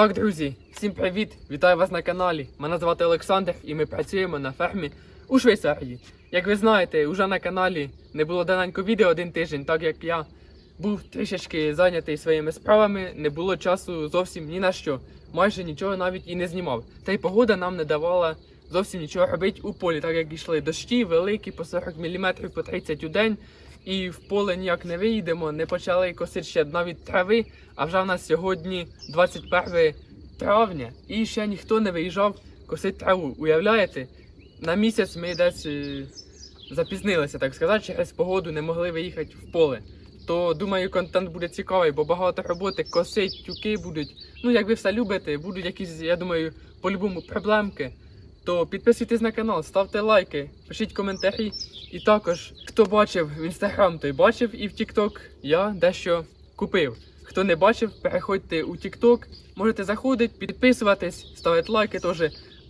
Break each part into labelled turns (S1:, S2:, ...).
S1: Так, друзі, всім привіт! Вітаю вас на каналі. Мене звати Олександр і ми працюємо на фермі у Швейцарії. Як ви знаєте, уже на каналі не було даненько відео один тиждень, так як я був трішечки зайнятий своїми справами, не було часу зовсім ні на що. Майже нічого навіть і не знімав. Та й погода нам не давала зовсім нічого робити у полі, так як йшли дощі великі по 40 мм по 30 у день. І в поле ніяк не виїдемо, не почали косити ще навіть трави, а вже в нас сьогодні 21 травня, і ще ніхто не виїжджав косити траву. Уявляєте? На місяць ми десь е, запізнилися, так сказати, через погоду не могли виїхати в поле. То думаю, контент буде цікавий, бо багато роботи, косить, тюки будуть. Ну, як ви все любите, будуть якісь, я думаю, по-любому проблемки. То підписуйтесь на канал, ставте лайки, пишіть коментарі. І також, хто бачив в інстаграм, той бачив і в Тікток я дещо купив. Хто не бачив, переходьте у Тікток, можете заходити, підписуватись, ставити лайки. Теж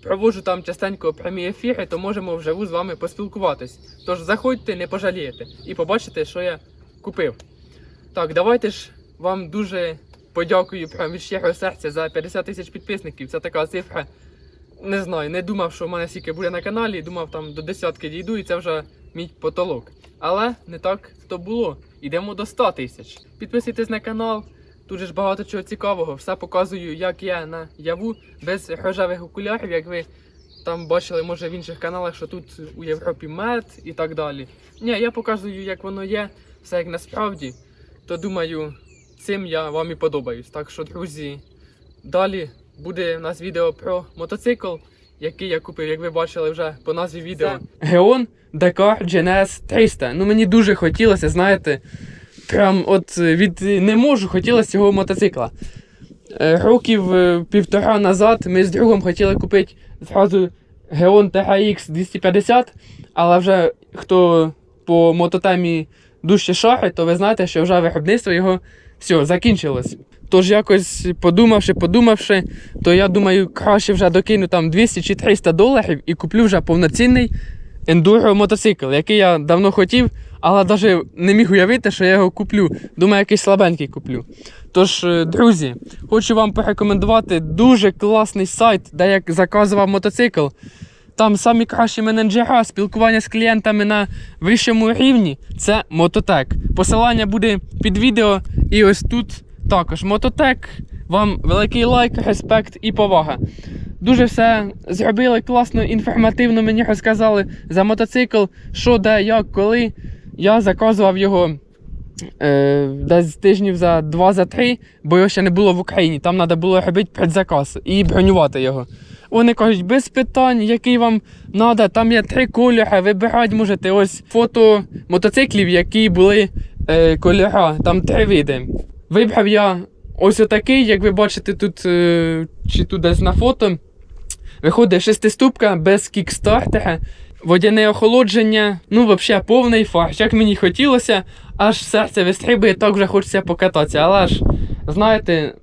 S1: проводжу там частенько прямі ефіри, то можемо вживу з вами поспілкуватись. Тож заходьте, не пожалієте і побачите, що я купив. Так, давайте ж вам дуже подякую прям від щирого серця за 50 тисяч підписників. Це така цифра. Не знаю, не думав, що в мене стільки буде на каналі, думав там до десятки дійду, і це вже мій потолок. Але не так то було. Йдемо до 100 тисяч. Підписуйтесь на канал, тут же ж багато чого цікавого. Все показую, як я на яву без рожевих окулярів, як ви там бачили, може в інших каналах, що тут у Європі мед і так далі. Ні, я показую, як воно є, все як насправді. То думаю, цим я вам і подобаюсь. Так що, друзі, далі буде у нас відео про мотоцикл, який я купив, як ви бачили вже по назві відео. Геон Dakar GNS 300. Ну мені дуже хотілося, знаєте, прям от від не можу хотілося цього мотоцикла. Е, Років е, півтора назад ми з другом хотіли купити зразу Geon THX 250, але вже хто по мототемі дужче шарить, то ви знаєте, що вже виробництво його все, закінчилось. Тож якось подумавши, подумавши, то я думаю, краще вже докину там 200 чи 300 доларів і куплю вже повноцінний ендуро мотоцикл, який я давно хотів, але навіть не міг уявити, що я його куплю. Думаю, якийсь слабенький куплю. Тож, е, друзі, хочу вам порекомендувати дуже класний сайт, де я заказував мотоцикл. Там самі кращі менеджера, спілкування з клієнтами на вищому рівні це Мототек. Посилання буде під відео і ось тут також. Мототек. Вам великий лайк, респект і повага. Дуже все зробили класно, інформативно мені розказали за мотоцикл, що, де, як, коли. Я заказував його е, десь тижнів за 2-3, бо його ще не було в Україні. Там треба було робити предзаказ і бронювати його. Вони кажуть, без питань, який вам треба, там є три кольори, вибирати можете ось фото мотоциклів, які були е, кольора, там три види. Вибрав я ось отакий, як ви бачите тут, е, чи тут десь на фото. Виходить шестиступка без кікстартера, водяне охолодження, ну, взагалі повний фарш. Як мені хотілося, аж серце вистрибує, так вже хочеться покататися. Але ж, знаєте,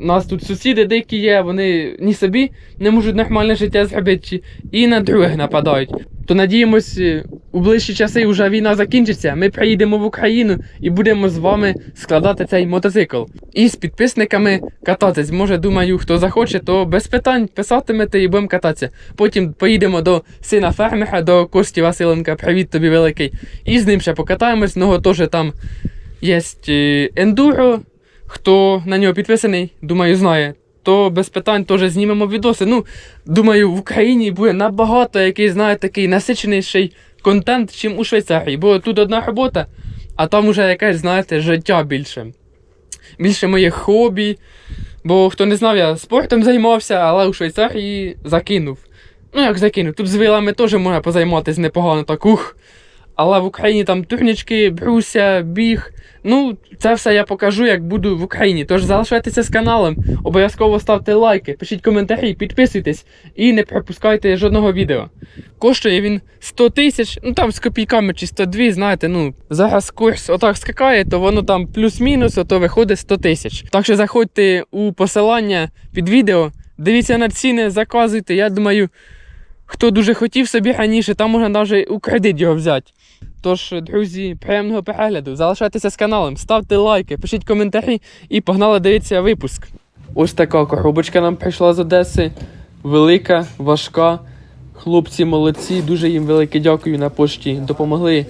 S1: у нас тут сусіди дикі є, вони ні собі не можуть нормальне життя зробити, і на других нападають. То надіємось, е, у ближчі часи вже війна закінчиться. Ми приїдемо в Україну і будемо з вами складати цей мотоцикл. І з підписниками кататись. Може, думаю, хто захоче, то без питань писатимете і будемо кататися. Потім поїдемо до сина фермера, до Кості Василенка. Привіт тобі великий. І з ним ще покатаємось. Нього теж там є е, ендуро. Хто на нього підписаний, думаю, знає. То без питань теж знімемо відоси. Ну, думаю, в Україні буде набагато який, знаєте, такий насиченіший контент, чим у Швейцарії. Бо тут одна робота, а там уже якесь, знаєте, життя більше. Більше моїх хобі. Бо хто не знав, я спортом займався, але у Швейцарії закинув. Ну, як закинув. Тут з вилами теж можна позайматися непогано так ух. Але в Україні там турнічки, бруся, біг. Ну, це все я покажу, як буду в Україні. Тож залишайтеся з каналом, обов'язково ставте лайки, пишіть коментарі, підписуйтесь і не пропускайте жодного відео. Коштує він 100 тисяч, ну там з копійками чи 102, знаєте, ну зараз курс отак скакає, то воно там плюс-мінус, ото виходить 100 тисяч. Так що заходьте у посилання під відео, дивіться на ціни, заказуйте. Я думаю, хто дуже хотів собі раніше, там можна навіть у кредит його взяти. Тож, друзі, приємного перегляду. Залишайтеся з каналом, ставте лайки, пишіть коментарі і погнали дивитися випуск. Ось така коробочка нам прийшла з Одеси. Велика, важка. Хлопці молодці, дуже їм велике дякую на пошті. Допомогли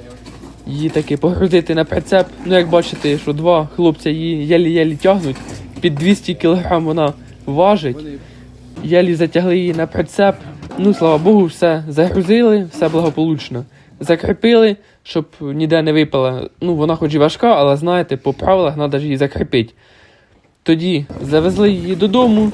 S1: її таки погрузити на прицеп. Ну, як бачите, що два хлопця її єлі-єлі тягнуть. Під 200 кг вона важить. Єлі затягли її на прицеп. Ну, слава Богу, все загрузили, все благополучно. Закріпили, щоб ніде не випала. Ну, вона хоч і важка, але знаєте, по правилах треба ж її закріпити. Тоді завезли її додому.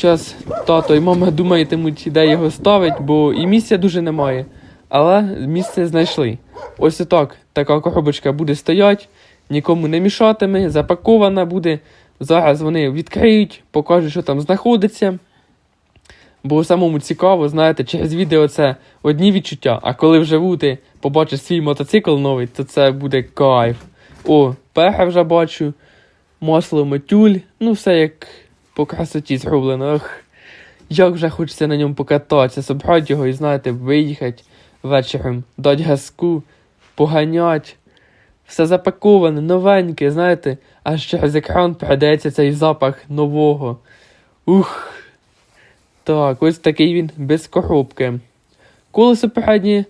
S1: Зараз тато і мама думатимуть, де його ставить, бо і місця дуже немає. Але місце знайшли. Ось отак така коробочка буде стоять, нікому не мішатиме, запакована буде. Зараз вони відкриють, покажуть, що там знаходиться. Бо самому цікаво, знаєте, через відео це одні відчуття, а коли вживу ти побачиш свій мотоцикл новий, то це буде кайф. О, пеха вже бачу, масло матюль, ну все як по красоті зроблено. Ох, як вже хочеться на ньому покататися, собрати його і, знаєте, виїхати вечором, дати газку, поганять. Все запаковане, новеньке, знаєте, аж через екран передається цей запах нового. Ух. Так, ось такий він без коробки. Колесо переднє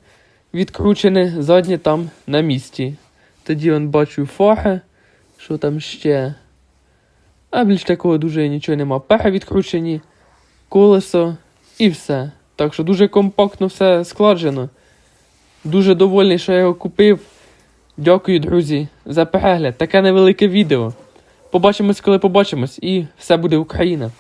S1: відкручене, заднє там на місці. Тоді он бачу фари, що там ще. А більш такого дуже нічого нема. Пера відкручені, колесо і все. Так що дуже компактно все складжено. Дуже довольний, що я його купив. Дякую, друзі, за перегляд. Таке невелике відео. Побачимось, коли побачимось, і все буде Україна.